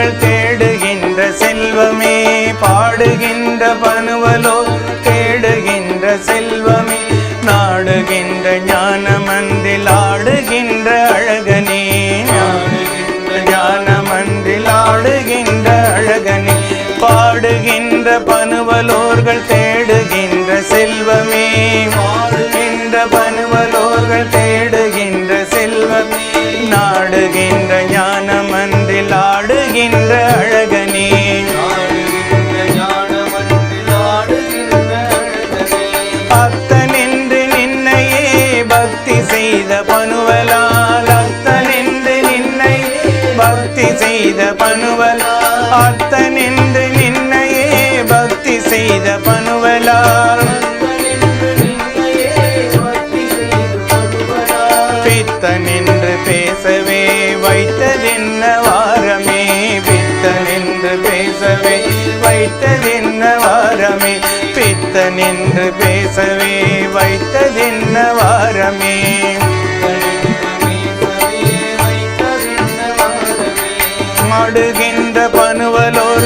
புகழ் தேடுகின்ற செல்வமே பாடுகின்ற பனுவலோ தேடுகின்ற செல்வமே நாடுகின்ற ஞானமன்றில் ஆடுகின்ற அழகனே நாடுகின்ற ஞானமன்றில் ஆடுகின்ற அழகனே பாடுகின்ற பனுவலோர்கள் தேடுகின்ற செல்வமே பாடுகின்ற பனுவலோர்கள் தேடுகின்ற செல்வமே நாடுகின்ற ஞானமன்றில் ஆடு அழகின்ற அழகனே.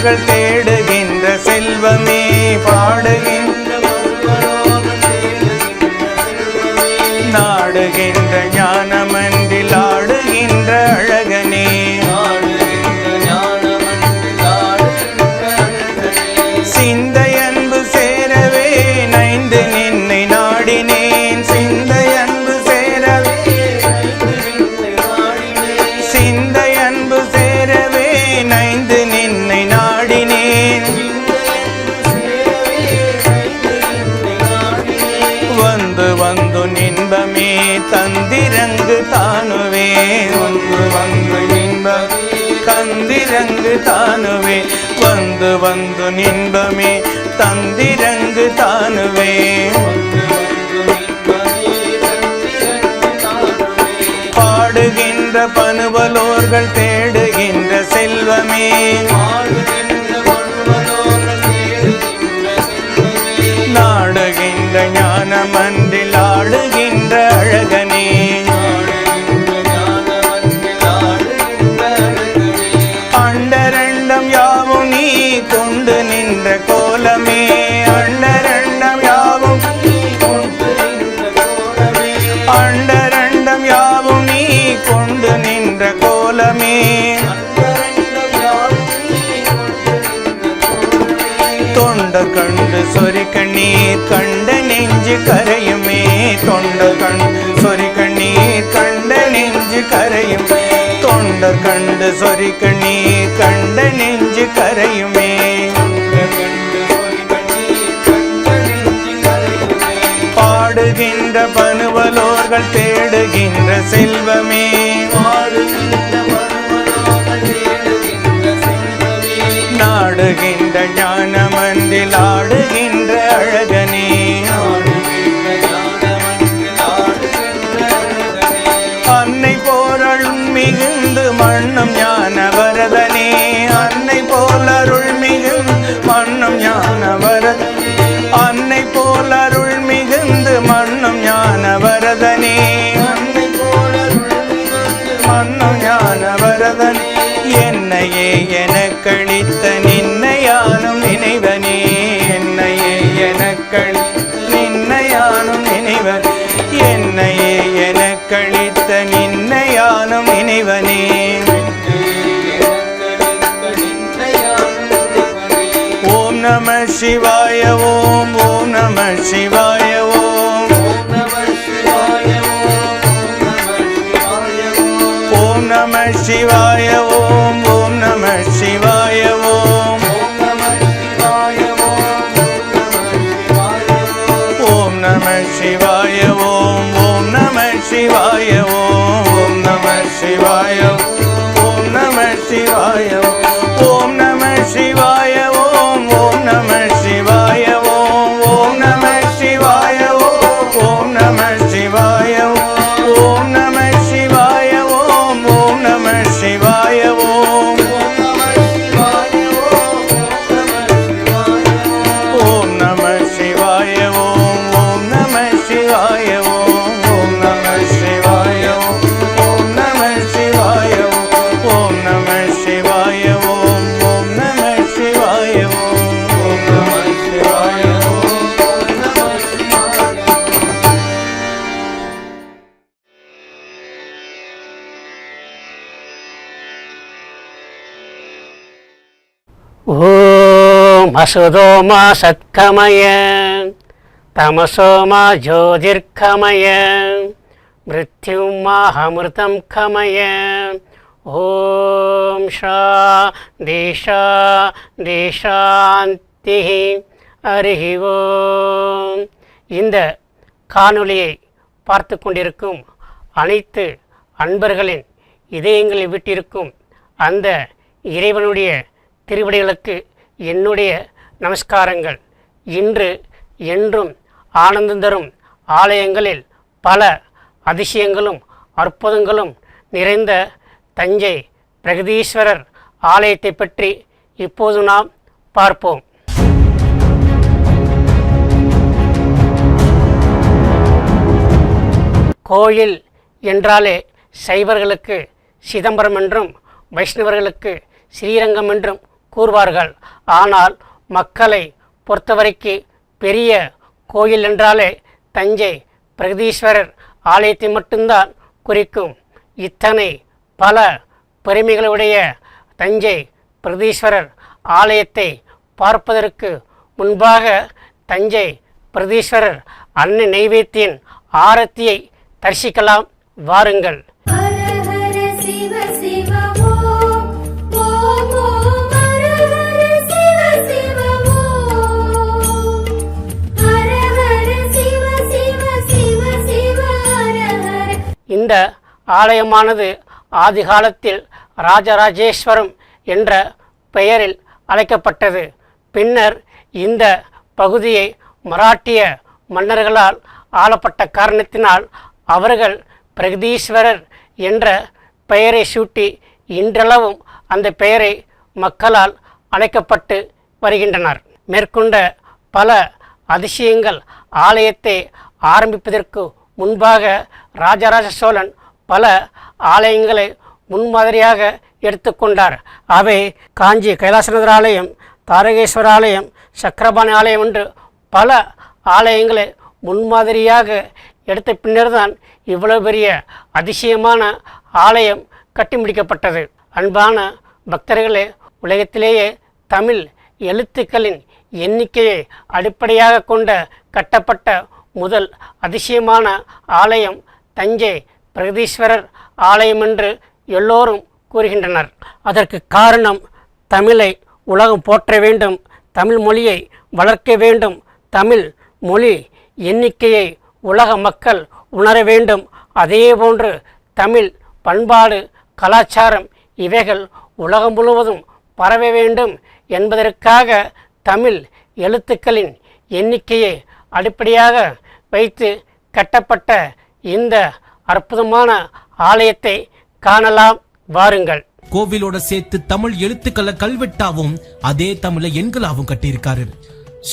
மகள் தேடுகின்ற செல்வமே பாடுகின்ற நாடுகின்ற ஞானமன்றில் ஆடுகின்ற அழகனே. வந்து நின்பமே தந்திரங்கு தானுவே. பாடுகின்ற பனுவலோர்கள் தேடுகின்ற செல்வமே. நாடுகின்ற ஞானமன்றில் ஆடுகின்ற சொறி கண்ணீர் கண்ட நெஞ்சு கரையுமே. பாடுகின்ற பனுவலோர்கள் தேடுகின்ற செல்வமே. நாடுகின்ற ஞானமந்தில் ஆடுகின்ற शिवाय ओम ओम नमः शिवाय ओम ओम नमः शिवाय ओम ओम नमः शिवाय மசுதோமா அசுதோமா சத்கமய தமசோமா ஜோதிர்கமய மிருத்யும் அமிர்தம் கமய ஓம் ஷா தேஷா தேஷாந்தி ஹரிஹி ஓம் இந்த காணொளியை பார்த்து கொண்டிருக்கும் அனைத்து அன்பர்களின் இதயங்களில் விட்டிருக்கும் அந்த இறைவனுடைய திருவடிகளுக்கு என்னுடைய நமஸ்காரங்கள். இன்று என்றும் ஆனந்தம் தரும் ஆலயங்களில் பல அதிசயங்களும் அற்புதங்களும் நிறைந்த தஞ்சை பிரகதீஸ்வரர் ஆலயத்தை பற்றி இப்போது நாம் பார்ப்போம். கோயில் என்றாலே சைவர்களுக்கு சிதம்பரம் என்றும் வைஷ்ணவர்களுக்கு ஸ்ரீரங்கம் என்றும் கூறுவார்கள். ஆனால் மக்களை பொறுத்தவரைக்கு பெரிய கோயில் என்றாலே தஞ்சை பிரகதீஸ்வரர் ஆலயத்தை மட்டும்தான் குறிக்கும். இத்தனை பல பெருமைகளுடைய தஞ்சை பிரதீஸ்வரர் ஆலயத்தை பார்ப்பதற்கு முன்பாக தஞ்சை பிரதீஸ்வரர் அன்னை நைவேத்தியின் ஆரத்தியை தரிசிக்கலாம். வாருங்கள். இந்த ஆலயமானது ஆதிகாலத்தில் ராஜராஜேஸ்வரம் என்ற பெயரில் அழைக்கப்பட்டது. பின்னர் இந்த பகுதியை மராட்டிய மன்னர்களால் ஆளப்பட்ட காரணத்தினால் அவர்கள் பிரகதீஸ்வரர் என்ற பெயரை சூட்டி இன்றளவும் அந்த பெயரை மக்களால் அழைக்கப்பட்டு வருகின்றனர். மேற்கொண்ட பல அதிசயங்கள் ஆலயத்தை ஆரம்பிப்பதற்கு முன்பாக ராஜராஜ சோழன் பல ஆலயங்களை முன்மாதிரியாக எடுத்துக்கொண்டார். அவை காஞ்சி கைலாசநாதர் ஆலயம் தாரகேஸ்வர ஆலயம் சக்கரபாணி ஆலயம் என்று பல ஆலயங்களை முன்மாதிரியாக எடுத்த பின்னர்தான் இவ்வளவு பெரிய அதிசயமான ஆலயம் கட்டி முடிக்கப்பட்டது அன்பான பக்தர்களே உலகத்திலேயே தமிழ் எழுத்துக்களின் எண்ணிக்கையை அடிப்படையாக கொண்ட கட்டப்பட்ட முதல் அதிசயமான ஆலயம் தஞ்சை பிரகதீஸ்வரர் ஆலயம் என்று எல்லோரும் கூறுகின்றனர். அதற்கு காரணம் தமிழை உலகம் போற்ற வேண்டும் தமிழ் மொழியை வளர்க்க வேண்டும் தமிழ் மொழி எண்ணிக்கையை உலக மக்கள் உணர வேண்டும். அதேபோன்று தமிழ் பண்பாடு கலாச்சாரம் இவைகள் உலகம் முழுவதும் பரவ வேண்டும் என்பதற்காக தமிழ் எழுத்துக்களின் எண்ணிக்கையை அடிப்படையாக வைத்து கட்டப்பட்ட இந்த அற்புதமான ஆலயத்தை காணலாம். வாருங்கள். கோவிலோட சேர்த்து தமிழ் எழுத்துக்களை கல்வெட்டாவும் அதே தமிழ எண்களாவும் கட்டியிருக்காரு.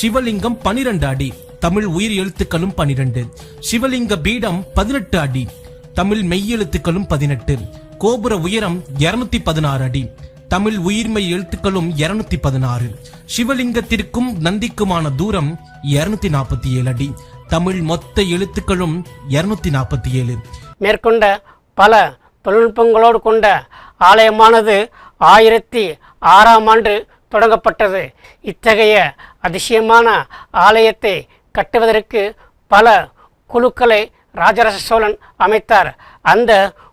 சிவலிங்கம் பனிரெண்டு அடி தமிழ் உயிர் எழுத்துக்களும் பனிரெண்டு. சிவலிங்க பீடம் பதினெட்டு அடி தமிழ் மெய்யெழுத்துக்களும் பதினெட்டு. கோபுர உயரம் இருநூத்தி பதினாறு அடி தமிழ் உயிர்மெய் எழுத்துக்களும் இருநூத்தி பதினாறு. சிவலிங்கத்திற்கும் நந்திக்குமான தூரம் இருநூத்தி நாற்பத்தி ஏழு அடி தமிழ் மொத்த எழுத்துக்களும் இருநூத்தி நாற்பத்தி ஏழு மேற்கொண்ட பல தொழில்நுட்பங்களோடு கொண்ட ஆலயமானது ஆயிரத்தி ஆறாம் ஆண்டு தொடங்கப்பட்டது. இத்தகைய அதிசயமான ஆலயத்தை கட்டுவதற்கு பல குழுக்களை ராஜராஜ சோழன் அமைத்தார். அந்த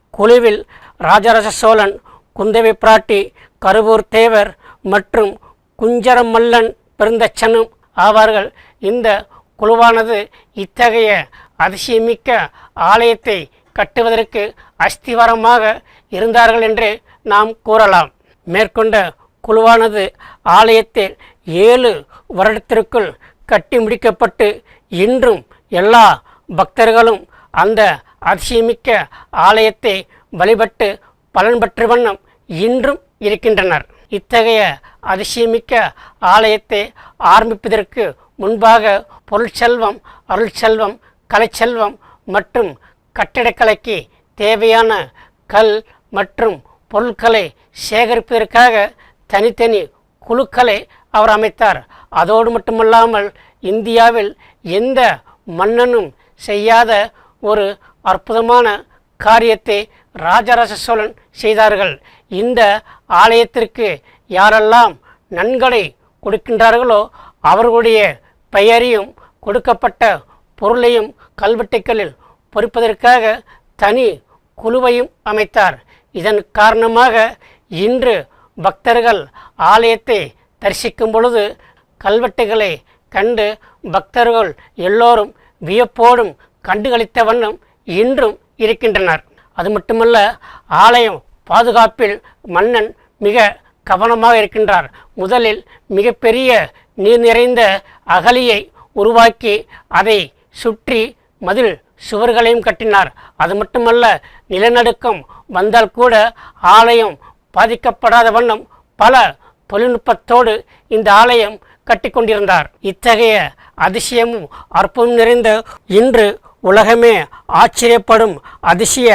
குழுவில் ராஜராஜ சோழன் குந்தவை பிராட்டி கருவூர் தேவர் மற்றும் குஞ்சரமல்லன் பெருந்தச்சனும் ஆவார்கள். இந்த குழுவானது இத்தகைய அதிசயமிக்க ஆலயத்தை கட்டுவதற்கு அஸ்திவாரமாக இருந்தார்கள் என்று நாம் கூறலாம். மேற்கொண்ட குழுவானது ஆலயத்தில் ஏழு வருடத்திற்குள் கட்டி முடிக்கப்பட்டு இன்றும் எல்லா பக்தர்களும் அந்த அதிசயமிக்க ஆலயத்தை வழிபட்டு பலன் பெற்ற வண்ணம் இன்றும் இருக்கின்றனர். இத்தகைய அதிசயமிக்க ஆலயத்தை ஆரம்பிப்பதற்கு முன்பாக பொருட்செல்வம் அருள்செல்வம் கலைச்செல்வம் மற்றும் கட்டிடக்கலைக்கு தேவையான கல் மற்றும் பொருட்களை சேகரிப்பதற்காக தனித்தனி குழுக்களை அவர் அமைத்தார். அதோடு மட்டுமல்லாமல் இந்தியாவில் எந்த மன்னனும் செய்யாத ஒரு அற்புதமான காரியத்தை ராஜராஜ சோழன் செய்தார்கள். இந்த ஆலயத்திற்கு யாரெல்லாம் நன்கொடை கொடுக்கின்றார்களோ அவர்களுடைய பெயரையும் கொடுக்கப்பட்ட பொருளையும் கல்வெட்டுக்களில் பொறிப்பதற்காக தனி குழுவையும் அமைத்தார். இதன் காரணமாக இன்று பக்தர்கள் ஆலயத்தை தரிசிக்கும் பொழுது கல்வெட்டுகளை கண்டு பக்தர்கள் எல்லோரும் வியப்போடும் கண்டுகளித்த வண்ணம் இன்றும் இருக்கின்றனர். அது மட்டுமல்ல ஆலயம் பாதுகாப்பில் மன்னன் மிக கவனமாக இருக்கின்றார். முதலில் மிகப்பெரிய நீர் நிறைந்த அகலியை உருவாக்கி அதை சுற்றி மதில் சுவர்களையும் கட்டினார். அது மட்டுமல்ல நிலநடுக்கம் வந்தால் கூட ஆலயம் பாதிக்கப்படாத வண்ணம் பல தொழில்நுட்பத்தோடு இந்த ஆலயம் கட்டி கொண்டிருந்தார். இத்தகைய அதிசயமும் அற்புதம் நிறைந்த இன்று உலகமே ஆச்சரியப்படும் அதிசய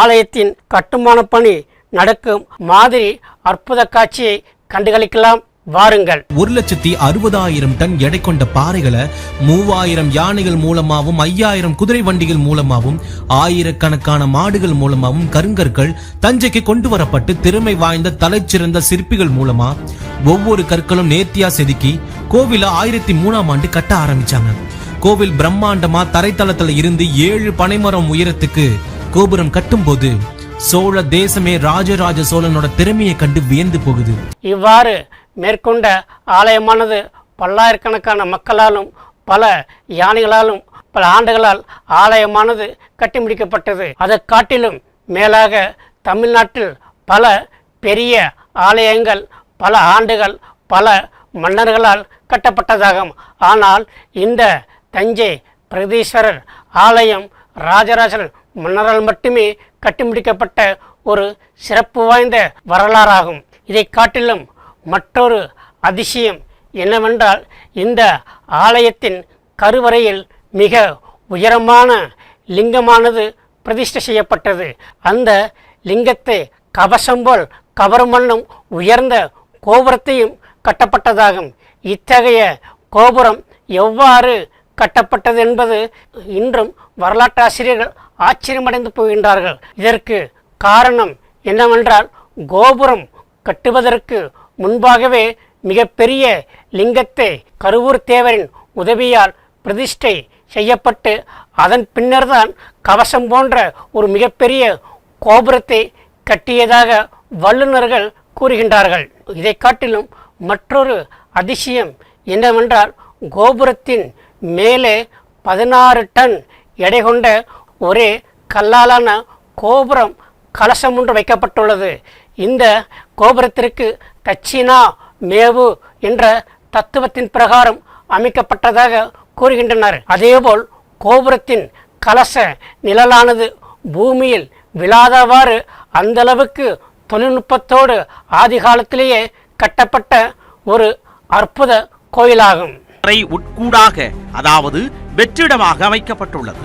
ஆலயத்தின் கட்டுமான பணி நடக்கும் மாதிரி அற்புத காட்சியை கண்டுகளிக்கலாம். வாருங்கள். ஒரு லட்சத்தி அறுபதாயிரம் டன் எடை கொண்ட பாறைகளை மூவாயிரம் யானைகள் மூலமாகவும் ஐயாயிரம் குதிரை வண்டிகள் மூலமாகவும் ஆயிரக்கணக்கான மாடுகள் மூலமாகவும் கருங்கற்கள் தஞ்சைக்கு கொண்டு வரப்பட்டு திறமை வாய்ந்த தலைச்சிறந்த சிற்பிகள் மூலமா ஒவ்வொரு கற்களும் நேர்த்தியா செதுக்கி கோவில ஆயிரத்தி மூணாம் ஆண்டு கட்ட ஆரம்பிச்சாங்க. கோவில் பிரம்மாண்டமா தரைத்தளத்துல இருந்து ஏழு பனைமரம் உயரத்துக்கு கோபுரம் கட்டும்போது சோழ தேசமே ராஜராஜ சோழனோட திறமையை கண்டு வியந்து போகுது. இவ்வாறு மேற்கொண்ட ஆலயமானது பல்லாயிரக்கணக்கான மக்களாலும் பல யானைகளாலும் பல ஆண்டுகளால் ஆலயமானது கட்டி முடிக்கப்பட்டது அதை காட்டிலும் மேலாக தமிழ்நாட்டில் பல பெரிய ஆலயங்கள் பல ஆண்டுகள் பல மன்னர்களால் கட்டப்பட்டதாகும். ஆனால் இந்த தஞ்சை பிரகதீஸ்வரர் ஆலயம் ராஜராஜன் மன்னரால் மட்டுமே கட்டி முடிக்கப்பட்ட ஒரு சிறப்பு வாய்ந்த வரலாறாகும். இதை காட்டிலும் மற்றொரு அதிசயம் என்னவென்றால் இந்த ஆலயத்தின் கருவறையில் மிக உயரமான லிங்கமானது பிரதிஷ்டை செய்யப்பட்டது. அந்த லிங்கத்தை கவசம் போல் கவரும் வண்ணம் உயர்ந்த கோபுரத்தையும் கட்டப்பட்டதாகும். இத்தகைய கோபுரம் எவ்வாறு கட்டப்பட்டது என்பது இன்றும் வரலாற்றாசிரியர்கள் ஆச்சரியமடைந்து போகின்றார்கள். இதற்கு காரணம் என்னவென்றால் கோபுரம் கட்டுவதற்கு முன்பாகவே மிகப்பெரிய லிங்கத்தை கருவூர் தேவரின் உதவியால் பிரதிஷ்டை செய்யப்பட்டு அதன் பின்னர்தான் கவசம் போன்ற ஒரு மிகப்பெரிய கோபுரத்தை கட்டியதாக வல்லுநர்கள் கூறுகின்றார்கள். இதை காட்டிலும் மற்றொரு அதிசயம் என்னவென்றால் கோபுரத்தின் மேலே பதினாறு டன் எடை கொண்ட ஒரே கல்லாலான கோபுரம் கலசம் ஒன்று வைக்கப்பட்டுள்ளது. இந்த கோபுரத்திற்கு தட்சிணா மேவு என்ற தத்துவத்தின் பிரகாரம் அமைக்கப்பட்டதாக கூறுகின்றனர். அதேபோல் கோபுரத்தின் கலச நிழலானது பூமியில் விழாதவாறு அந்தளவுக்கு தொழில்நுட்பத்தோடு ஆதி காலத்திலேயே கட்டப்பட்ட ஒரு அற்புத கோயிலாகும். அறை உட்கூடாக அதாவது வெற்றிடமாக அமைக்கப்பட்டுள்ளது.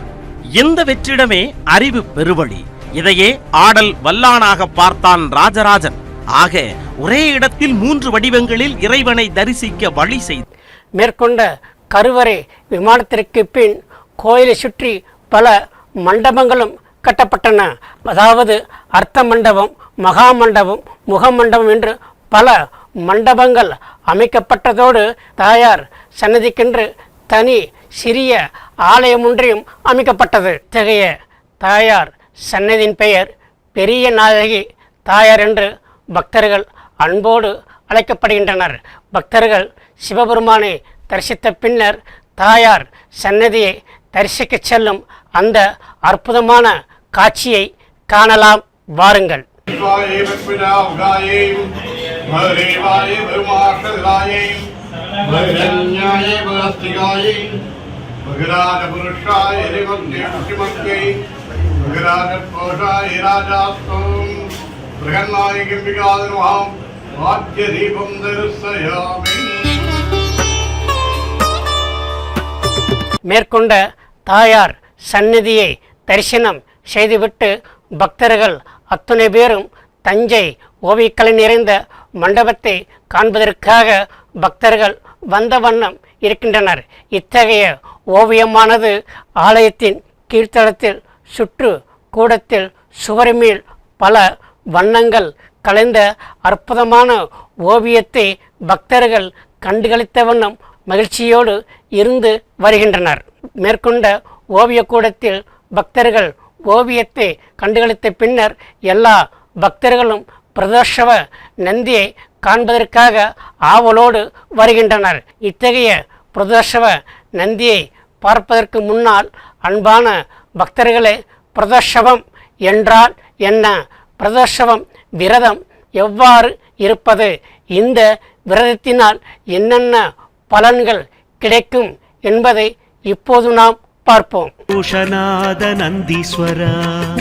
இந்த வெற்றிடமே அறிவு பெருவழி இதையே ஆடல் வல்லானாக பார்த்தான் ராஜராஜன். ஆக ஒரே இடத்தில் மூன்று வடிவங்களில் இறைவனை தரிசிக்க வழி செய்து மேற்கொண்ட கருவறை விமானத்திற்கு பின் கோயிலை சுற்றி பல மண்டபங்களும் கட்டப்பட்டன. அதாவது அர்த்த மண்டபம் மகா மண்டபம் முக மண்டபம் என்று பல மண்டபங்கள் அமைக்கப்பட்டதோடு தாயார் சன்னதிக்கென்று தனி சிறிய ஆலயம் ஒன்றையும் அமைக்கப்பட்டது. இத்தகைய தாயார் சன்னதியின் பெயர் பெரிய நாயகி தாயார் என்று பக்தர்கள் அன்போடு அழைக்கப்படுகின்றனர். பக்தர்கள் சிவபெருமானை தரிசித்த பின்னர் தாயார் சன்னதியை தரிசிக்கச் செல்லும் அந்த அற்புதமான காட்சியை காணலாம். வாருங்கள். மகராஜபுருஷாய ராஜாஸ்தோம். பிரகன்னாரிக்கும் விகாதனுமாம் வாக்கிய தீபம் தரிசயாமி மேற்கொண்ட தாயார் சந்நிதியை தரிசனம் செய்துவிட்டு பக்தர்கள் அத்துணை பேரும் தஞ்சை ஓவியக்கலை நிறைந்த மண்டபத்தை காண்பதற்காக பக்தர்கள் வந்த வண்ணம் இருக்கின்றனர். இத்தகைய ஓவியமானது ஆலயத்தின் கீழ்த்தளத்தில் சுற்று கூடத்தில் சுவரிமேல் பல வண்ணங்கள் கலைந்த அற்புதமான ஓவியத்தை பக்தர்கள் கண்டுகளித்த வண்ணம் மகிழ்ச்சியோடு இருந்து வருகின்றனர். மேற்கொண்ட ஓவியக்கூடத்தில் பக்தர்கள் ஓவியத்தை கண்டுகளித்த பின்னர் எல்லா பக்தர்களும் பிரதோஷவ நந்தியை காண்பதற்காக ஆவலோடு வருகின்றனர். இத்தகைய பிரதோஷவ நந்தியை பார்ப்பதற்கு முன்னால் அன்பான பக்தர்களே பிரதோஷவம் என்றால் என்ன? பிரதோஷவம் விரதம் எவ்வாறு இருப்பது? இந்த விரதத்தினால் என்னென்ன பலன்கள் கிடைக்கும் என்பதை இப்போது நாம் பார்ப்போம். பூஷநாத நந்தீஸ்வரா.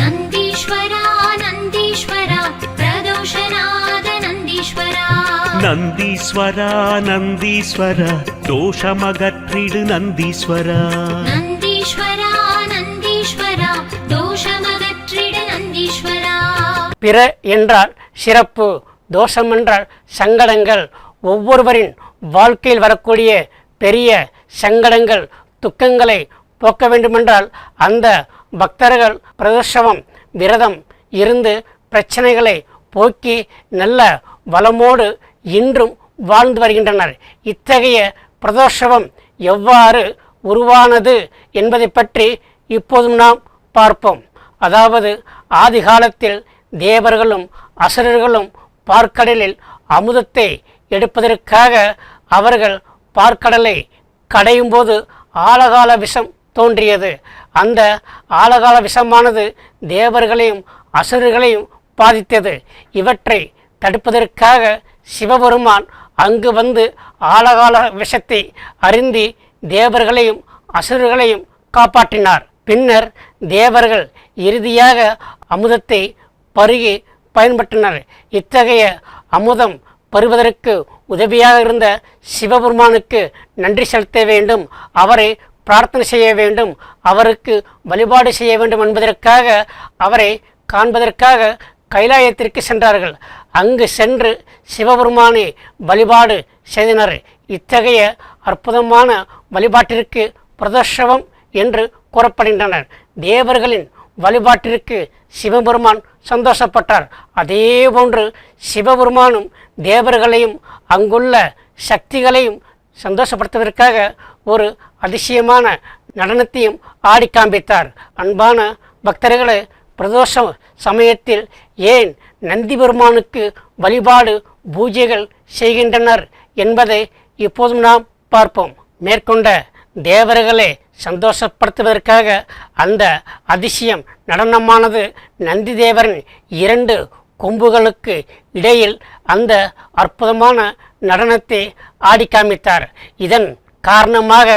நந்தீஸ்வரா நந்தீஸ்வரா பிரதோஷநாத நந்தீஸ்வரா. நந்தீஸ்வரா நந்தீஸ்வரா தோஷமகற்றிடு நந்தீஸ்வரா பிற என்றால் சிறப்பு தோஷம் என்றால் சங்கடங்கள். ஒவ்வொருவரின் வாழ்க்கையில் வரக்கூடிய பெரிய சங்கடங்கள் துக்கங்களை போக்க வேண்டுமென்றால் அந்த பக்தர்கள் பிரதோஷவம் விரதம் இருந்து பிரச்சனைகளை போக்கி நல்ல வளமோடு இன்றும் வாழ்ந்து வருகின்றனர். இத்தகைய பிரதோஷவம் எவ்வாறு உருவானது என்பதை பற்றி இப்போதும் நாம் பார்ப்போம். அதாவது ஆதிகாலத்தில் தேவர்களும் அசுரர்களும் பார்க்கடலில் அமுதத்தை எடுப்பதற்காக அவர்கள் பார்க்கடலை கடையும் போது ஆழகால விஷம் தோன்றியது. அந்த ஆழகால விஷமானது தேவர்களையும் அசுரர்களையும் பாதித்தது. இவற்றை தடுப்பதற்காக சிவபெருமான் அங்கு வந்து ஆழகால விஷத்தை அருந்தி தேவர்களையும் அசுரர்களையும் காப்பாற்றினார். பின்னர் தேவர்கள் இறுதியாக அமுதத்தை பருகி பயன்பட்டனர். இத்தகைய அமுதம் பருவதற்கு உதவியாக இருந்த சிவபெருமானுக்கு நன்றி செலுத்த வேண்டும். அவரை பிரார்த்தனை செய்ய வேண்டும். அவருக்கு வழிபாடு செய்ய வேண்டும் என்பதற்காக அவரை காண்பதற்காக கைலாயத்திற்கு சென்றார்கள். அங்கு சென்று சிவபெருமானை வழிபாடு செய்தனர். இத்தகைய அற்புதமான வழிபாட்டிற்கு பிரதோஷவம் என்று கூறப்படுகின்றனர். தேவர்களின் வழிபாட்டிற்கு சிவபெருமான் சந்தோஷப்பட்டார். அதே போன்று சிவபெருமானும் தேவர்களையும் அங்குள்ள சக்திகளையும் சந்தோஷப்படுத்துவதற்காக ஒரு அதிசயமான நடனத்தையும் ஆடி காண்பித்தார். அன்பான பக்தர்களே பிரதோஷ சமயத்தில் ஏன் நந்தி பெருமானுக்கு வழிபாடு பூஜைகள் செய்கின்றனர் என்பதை இப்போதும் நாம் பார்ப்போம். மேற்கொண்ட தேவர்களே சந்தோஷப்படுத்துவதற்காக அந்த அதிசயம் நடனமானது நந்தி தேவரின் இரண்டு கொம்புகளுக்கு இடையில் அந்த அற்புதமான நடனத்தை ஆடி காமித்தார். இதன் காரணமாக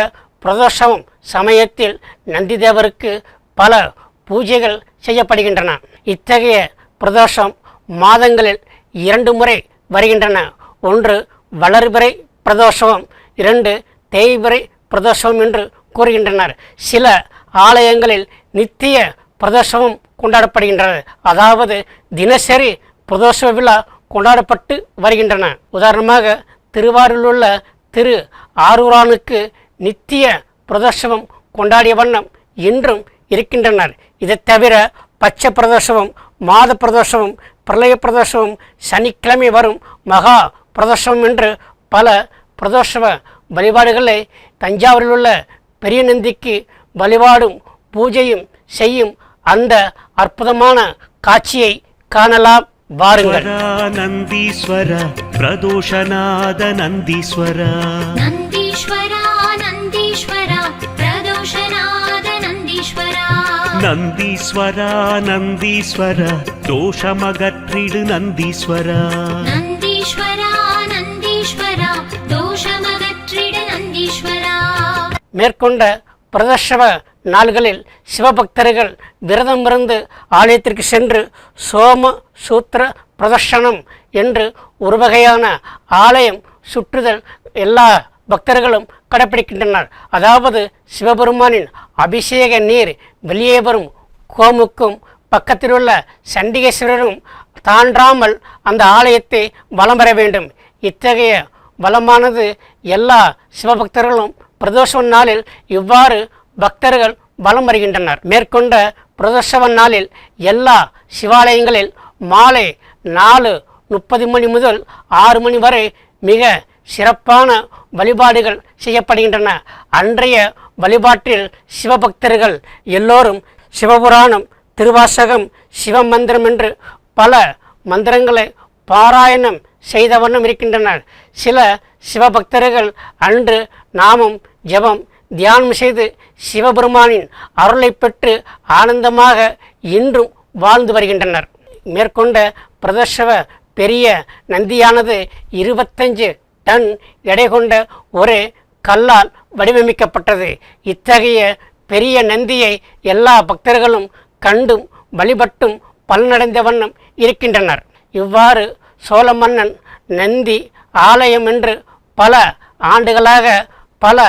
பிரதோஷம் சமயத்தில் நந்தி தேவருக்கு பல பூஜைகள் செய்யப்படுகின்றன. இத்தகைய பிரதோஷம் மாதங்களில் இரண்டு முறை வருகின்றன. ஒன்று வளர்பிறை பிரதோஷம் இரண்டு தேய்பிறை பிரதோஷம் என்று கூறுகின்றனர். சில ஆலயங்களில் நித்திய பிரதோஷமும் கொண்டாடப்படுகின்றது. அதாவது தினசரி பிரதோஷ விழா கொண்டாடப்பட்டு வருகின்றன. உதாரணமாக திருவாரூரில் உள்ள திரு ஆரூரானுக்கு நித்திய பிரதோஷமும் கொண்டாடிய வண்ணம் இன்றும் இருக்கின்றனர். இதை தவிர பச்சை பிரதோஷமும் மாத பிரதோஷமும் பிரளய பிரதோஷமும் சனிக்கிழமை வரும் மகா பிரதோஷம் என்று பல பிரதோஷவ வழிபாடுகளை தஞ்சாவூரில் உள்ள பெரிய நந்திக்கு வழிபாடும் பூஜையும் செய்யும் அந்த அற்புதமான காட்சியை காணலாம். வாருங்கள். நந்தீஸ்வர பிரதோஷநாத நந்தீஸ்வர நந்தீஸ்வரா நந்தீஸ்வர தோஷமகற்றிடு நந்தீஸ்வரா. நந்தீஸ்வரா மேற்கொண்ட பிரதர்ஷவ நாள்களில் சிவபக்தர்கள் விரதம் இருந்து ஆலயத்திற்கு சென்று சோம சூத்திர பிரதர்ஷனம் என்று ஒரு வகையான ஆலயம் சுற்றுதல் எல்லா பக்தர்களும் கடைப்பிடிக்கின்றனர். அதாவது சிவபெருமானின் அபிஷேக நீர் வெளியே வரும் கோமுக்கும் பக்கத்தில் உள்ள சண்டிகேஸ்வரரும் தாண்டாமல் அந்த ஆலயத்தை வலம் வர வேண்டும். இத்தகைய வளமானது எல்லா சிவபக்தர்களும் பிரதோஷவன் நாளில் இவ்வாறு பக்தர்கள் பலம் வருகின்றனர். மேற்கொண்ட பிரதோஷவன் நாளில் எல்லா சிவாலயங்களில் மாலை நாலு முப்பது மணி முதல் ஆறு மணி வரை மிக சிறப்பான வழிபாடுகள் செய்யப்படுகின்றன. அன்றைய வழிபாட்டில் சிவபக்தர்கள் எல்லோரும் சிவபுராணம் திருவாசகம் சிவமந்திரம் என்று பல மந்திரங்களை பாராயணம் செய்தவண்ணம் இருக்கின்றனர். சில சிவபக்தர்கள் அன்று நாமும் ஜெபம் தியானம் செய்து சிவபெருமானின் அருளை பெற்று ஆனந்தமாக இன்றும் வாழ்ந்து வருகின்றனர். மேற்கொண்ட பிரதர்ஷவ பெரிய நந்தியானது இருபத்தஞ்சு டன் எடை கொண்ட ஒரு கல்லால் வடிவமைக்கப்பட்டது. இத்தகைய பெரிய நந்தியை எல்லா பக்தர்களும் கண்டும் வழிபட்டும் பலனடைந்த வண்ணம் இருக்கின்றனர். இவ்வாறு சோழ மன்னன் நந்தி ஆலயம் என்று பல ஆண்டுகளாக பல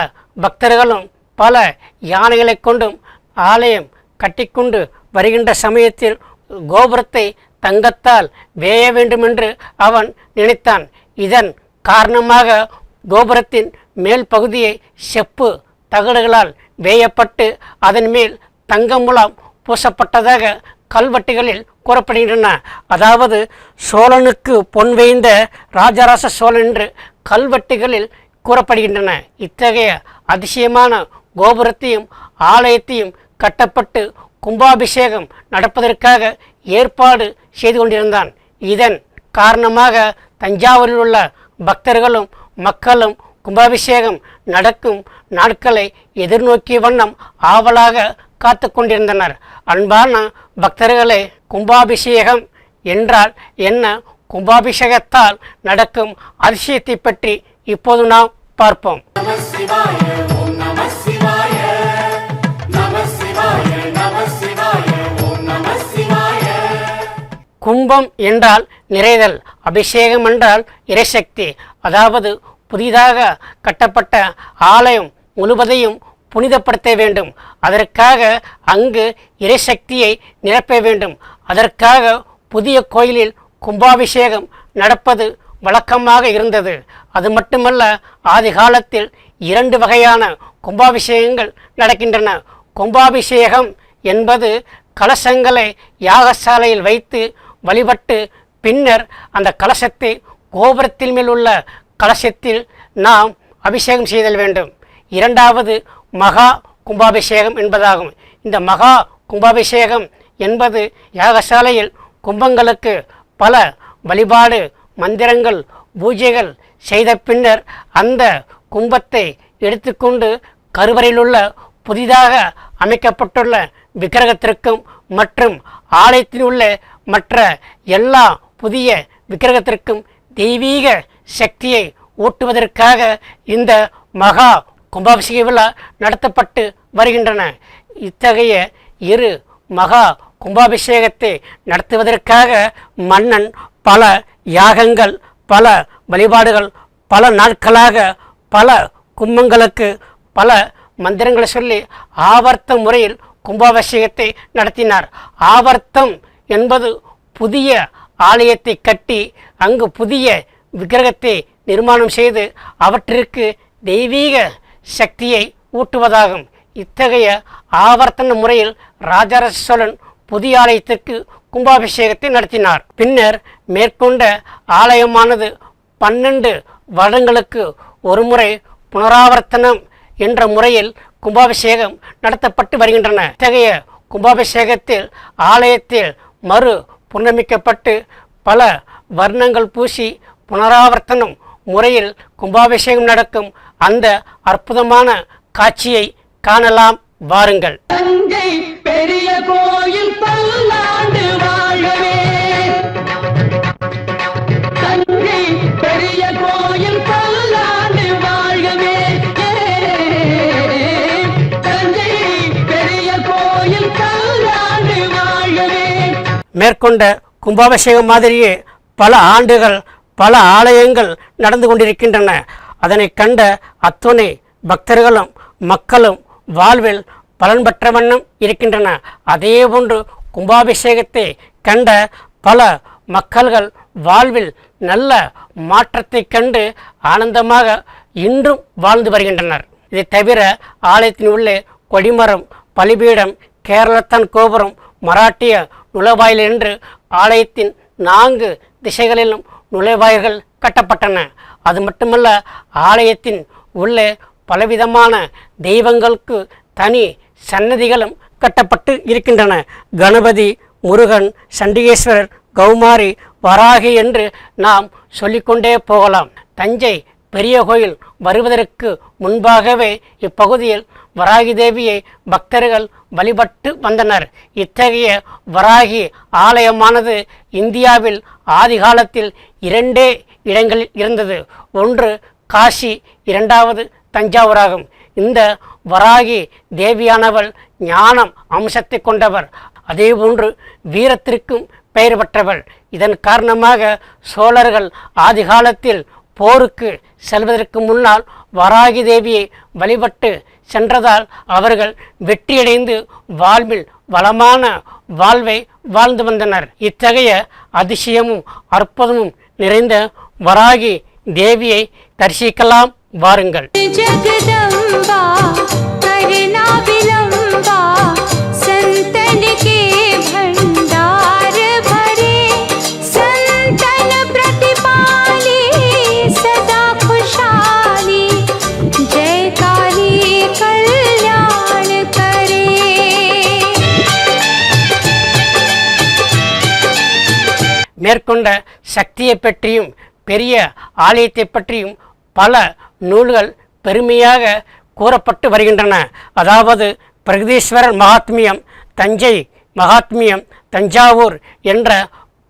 பக்தர்களும் பல யானைகளைக் கொண்டும் ஆலயம் கட்டிக்கொண்டு வருகின்ற சமயத்தில் கோபுரத்தை தங்கத்தால் வேய வேண்டுமென்று அவன் நினைத்தான். இதன் காரணமாக கோபுரத்தின் மேல் பகுதியை செப்பு தகடுகளால் வேயப்பட்டு அதன் மேல் தங்கமுலாம் பூசப்பட்டதாக கல்வெட்டுகளில் கூறப்படுகின்றன. அதாவது சோழனுக்கு பொன் வைந்த ராஜராச சோழன் என்று கல்வெட்டுகளில் கூறப்படுகின்றன. இத்தகைய அதிசயமான கோபுரத்தையும் ஆலயத்தையும் கட்டப்பட்டு கும்பாபிஷேகம் நடப்பதற்காக ஏற்பாடு செய்து கொண்டிருந்தான். இதன் காரணமாக தஞ்சாவூரில் உள்ள பக்தர்களும் மக்களும் கும்பாபிஷேகம் நடக்கும் நாட்களை எதிர்நோக்கிய வண்ணம் ஆவலாக காத்து கொண்டிருந்தனர். அன்பான பக்தர்களே கும்பாபிஷேகம் என்றால் என்ன? கும்பாபிஷேகத்தால் நடக்கும் அதிசயத்தை பற்றி இப்போது நாம் பார்ப்போம். கும்பம் என்றால் நிறைதல் அபிஷேகம் என்றால் இறைசக்தி. அதாவது புதிதாக கட்டப்பட்ட ஆலயம் முழுவதையும் புனிதப்படுத்த வேண்டும். அதற்காக அங்கு இறைசக்தியை நிரப்ப வேண்டும். அதற்காக புதிய கோயிலில் கும்பாபிஷேகம் நடப்பது வழக்கமாக இருந்தது. அது மட்டுமல்ல ஆதி காலத்தில் இரண்டு வகையான கும்பாபிஷேகங்கள் நடக்கின்றன. கும்பாபிஷேகம் என்பது கலசங்களை யாகசாலையில் வைத்து வழிபட்டு பின்னர் அந்த கலசத்தை கோபுரத்தில் மேல் உள்ள கலசத்தில் நாம் அபிஷேகம் செய்தல் வேண்டும். இரண்டாவது மகா கும்பாபிஷேகம் என்பதாகும். இந்த மகா கும்பாபிஷேகம் என்பது யாகசாலையில் கும்பங்களுக்கு பல வழிபாடு மந்திரங்கள் பூஜைகள் செய்த பின்னர் அந்த கும்பத்தை எடுத்துக்கொண்டு கருவறையிலுள்ள புதிதாக அமைக்கப்பட்டுள்ள விக்கிரகத்திற்கும் மற்றும் ஆலயத்தில் உள்ள மற்ற எல்லா புதிய விக்கிரகத்திற்கும் தெய்வீக சக்தியை ஊட்டுவதற்காக இந்த மகா கும்பாபிஷேக விழா நடத்தப்பட்டு வருகின்றன. இத்தகைய இரு மகா கும்பாபிஷேகத்தை நடத்துவதற்காக மன்னன் பல யாகங்கள் பல வழிபாடுகள் பல நாட்களாக பல கும்பங்களுக்கு பல மந்திரங்களை சொல்லி ஆவர்த்த முறையில் கும்பாபிஷேகத்தை நடத்தினார். ஆவர்த்தம் என்பது புதிய ஆலயத்தை கட்டி அங்கு புதிய விக்கிரகத்தை நிர்மாணம் செய்து அவற்றிற்கு தெய்வீக சக்தியை ஊட்டுவதாகும். இத்தகைய ஆவர்த்தன முறையில் ராஜராஜ சோழன் புதிய ஆலயத்திற்கு கும்பாபிஷேகத்தை நடத்தினார். பின்னர் மேற்கொண்ட ஆலயமானது பன்னெண்டு வருடங்களுக்கு ஒருமுறை புனராவர்த்தனம் என்ற முறையில் கும்பாபிஷேகம் நடத்தப்பட்டு வருகின்றன. இத்தகைய கும்பாபிஷேகத்தில் ஆலயத்தில் மறு புனரமைக்கப்பட்டு பல வர்ணங்கள் பூசி புனராவர்த்தனம் முறையில் கும்பாபிஷேகம் நடக்கும் அந்த அற்புதமான காட்சியை காணலாம். வாருங்கள். பெரிய கோயில் மேற்கொண்ட கும்பாபிஷேகம் மாதிரியே பல ஆண்டுகள் பல ஆலயங்கள் நடந்து கொண்டிருக்கின்றன. அதனை கண்ட அத்துணை பக்தர்களும் மக்களும் வாழ்வில் பலன் பெற்ற வண்ணம் இருக்கின்றன. அதே போன்று கும்பாபிஷேகத்தை கண்ட பல மக்கள்கள் வாழ்வில் நல்ல மாற்றத்தை கண்டு ஆனந்தமாக இன்றும் வாழ்ந்து வருகின்றனர். இதை தவிர ஆலயத்தின் உள்ளே கொடிமரம் பலிபீடம் கேரளத்தான் கோபுரம் மராட்டிய நுழைவாயில் என்று ஆலயத்தின் நான்கு திசைகளிலும் நுழைவாயில்கள் கட்டப்பட்டன. அது மட்டுமல்ல ஆலயத்தின் உள்ளே பலவிதமான தெய்வங்களுக்கு தனி சன்னதிகளும் கட்டப்பட்டு இருக்கின்றன. கணபதி முருகன் சண்டிகேஸ்வரர் கௌமாரி வராகி என்று நாம் சொல்லிக்கொண்டே போகலாம். தஞ்சை பெரிய கோயில் வருவதற்கு முன்பாகவே இப்பகுதியில் வராகி தேவியை பக்தர்கள் வழிபட்டு வந்தனர். இத்தகைய வராகி ஆலயமானது இந்தியாவில் ஆதிகாலத்தில் இரண்டே இடங்களில் இருந்தது. ஒன்று காசி இரண்டாவது தஞ்சாவூராகும். இந்த வராகி தேவியானவள் ஞானம் அம்சத்தை கொண்டவர். அதேபோன்று வீரத்திற்கும் பெயர் பெற்றவள். இதன் காரணமாக சோழர்கள் ஆதிகாலத்தில் போருக்கு செல்வதற்கு முன்னால் வராகி தேவியை வழிபட்டு சென்றதால் அவர்கள் வெற்றியடைந்து வாழ்வில் வளமான வாழ்வை வாழ்ந்து வந்தனர். இத்தகைய அதிசயமும் அற்புதமும் நிறைந்த வராகி தேவியை தரிசிக்கலாம் வாருங்கள். மேற்கொண்ட சக்தியை பற்றியும் பெரிய ஆலயத்தை பற்றியும் பல நூல்கள் பெருமையாக கூறப்பட்டு வருகின்றன. அதாவது பிரகதீஸ்வரர் மகாத்மியம் தஞ்சை மகாத்மியம் தஞ்சாவூர் என்ற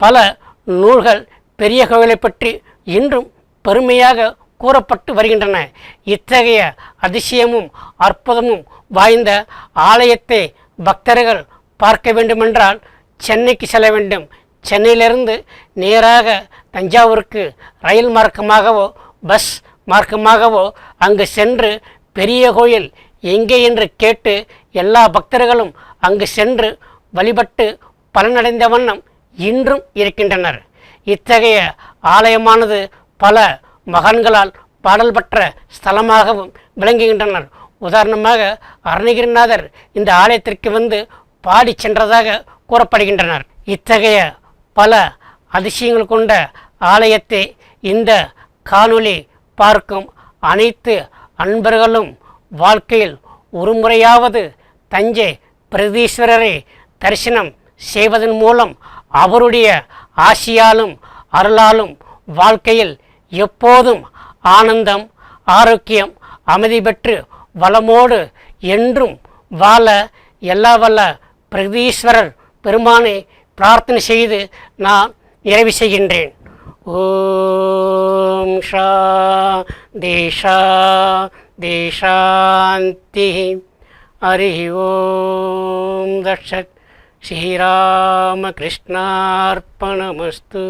பல நூல்கள் பெரிய கோவிலை பற்றி இன்றும் பெருமையாக கூறப்பட்டு வருகின்றன. இத்தகைய அதிசயமும் அற்புதமும் வாய்ந்த ஆலயத்தை பக்தர்கள் பார்க்க வேண்டுமென்றால் சென்னைக்கு செல்ல வேண்டும். சென்னையிலிருந்து நேராக தஞ்சாவூருக்கு ரயில் மார்க்கமாகவோ பஸ் மார்க்கமாகவோ அங்கு சென்று பெரிய கோயில் எங்கே என்று கேட்டு எல்லா பக்தர்களும் அங்கு சென்று வழிபட்டு பலனடைந்த வண்ணம் இன்றும் இருக்கின்றனர். இத்தகைய ஆலயமானது பல மகான்களால் பாடல் பெற்ற ஸ்தலமாகவும் விளங்குகின்றனர். உதாரணமாக அருணகிரிநாதர் இந்த ஆலயத்திற்கு வந்து பாடி சென்றதாக கூறப்படுகின்றனர். இத்தகைய பல அதிசயங்கள் கொண்ட ஆலயத்தை இந்த காணொளி பார்க்கும் அனைத்து அன்பர்களும் வாழ்க்கையில் ஒருமுறையாவது தஞ்சை பிரதீஸ்வரரை தரிசனம் செய்வதன் மூலம் அவருடைய ஆசியாலும் அருளாலும் வாழ்க்கையில் எப்போதும் ஆனந்தம் ஆரோக்கியம் அமைதி பெற்று வளமோடு என்றும் வாழ எல்லா வல்ல பிரகதீஸ்வரர் பெருமானை பிரார்த்தனை செய்து நான் நிறைவு செய்கின்றேன். ஓம் ஷா தேஷா தேசாந்தி ஹரி ஓம் தட்சத் ஸ்ரீராமகிருஷ்ணார்ப்பணமஸ்து